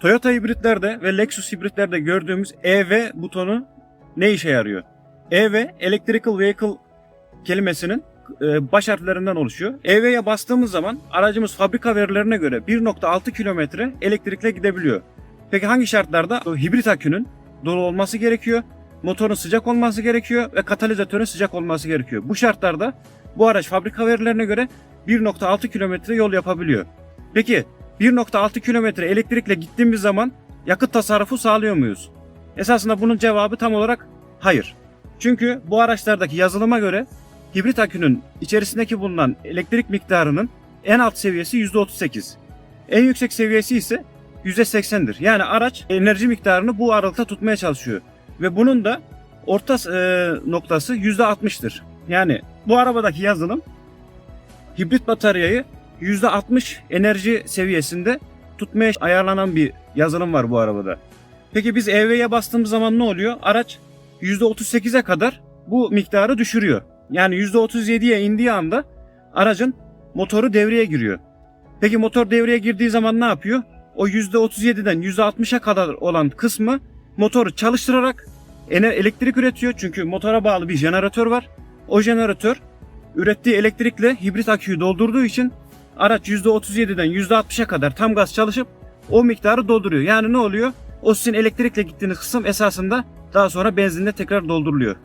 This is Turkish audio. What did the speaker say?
Toyota hibritlerde ve Lexus hibritlerde gördüğümüz EV butonu ne işe yarıyor? EV, Electrical Vehicle kelimesinin e, baş harflerinden oluşuyor. EV'ye bastığımız zaman aracımız fabrika verilerine göre 1.6 kilometre elektrikle gidebiliyor. Peki hangi şartlarda? O hibrit akünün dolu olması gerekiyor, motorun sıcak olması gerekiyor ve katalizatörün sıcak olması gerekiyor. Bu şartlarda bu araç fabrika verilerine göre 1.6 kilometre yol yapabiliyor. Peki 1.6 kilometre elektrikle gittiğimiz zaman yakıt tasarrufu sağlıyor muyuz? Esasında bunun cevabı tam olarak hayır. Çünkü bu araçlardaki yazılıma göre hibrit akünün içerisindeki bulunan elektrik miktarının en alt seviyesi %38. En yüksek seviyesi ise %80'dir. Yani araç enerji miktarını bu aralıkta tutmaya çalışıyor. Ve bunun da orta e, noktası %60'tır. Yani bu arabadaki yazılım hibrit bataryayı %60 enerji seviyesinde tutmaya ayarlanan bir yazılım var bu arabada. Peki biz EV'ye bastığımız zaman ne oluyor? Araç %38'e kadar bu miktarı düşürüyor. Yani %37'ye indiği anda aracın motoru devreye giriyor. Peki motor devreye girdiği zaman ne yapıyor? O %37'den %60'a kadar olan kısmı motoru çalıştırarak elektrik üretiyor. Çünkü motora bağlı bir jeneratör var. O jeneratör ürettiği elektrikle hibrit aküyü doldurduğu için araç %37'den %60'a kadar tam gaz çalışıp o miktarı dolduruyor. Yani ne oluyor? O sizin elektrikle gittiğiniz kısım esasında daha sonra benzinle tekrar dolduruluyor.